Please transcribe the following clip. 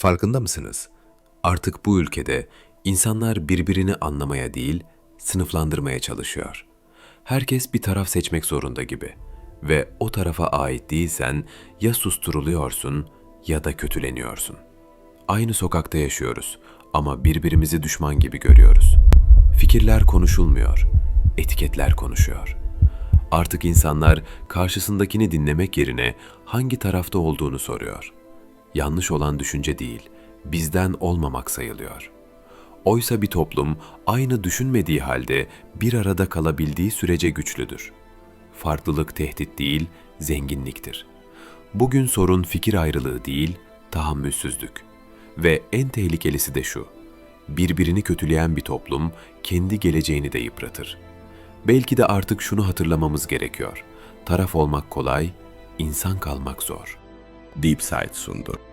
Farkında mısınız? Artık bu ülkede insanlar birbirini anlamaya değil, sınıflandırmaya çalışıyor. Herkes bir taraf seçmek zorunda gibi ve o tarafa ait değilsen ya susturuluyorsun ya da kötüleniyorsun. Aynı sokakta yaşıyoruz ama birbirimizi düşman gibi görüyoruz. Fikirler konuşulmuyor, etiketler konuşuyor. Artık insanlar karşısındakini dinlemek yerine hangi tarafta olduğunu soruyor. Yanlış olan düşünce değil, bizden olmamak sayılıyor. Oysa bir toplum aynı düşünmediği halde bir arada kalabildiği sürece güçlüdür. Farklılık tehdit değil, zenginliktir. Bugün sorun fikir ayrılığı değil, tahammülsüzlük. Ve en tehlikelisi de şu. Birbirini kötüleyen bir toplum kendi geleceğini de yıpratır. Belki de artık şunu hatırlamamız gerekiyor. Taraf olmak kolay, insan kalmak zor. Deep Side sundu.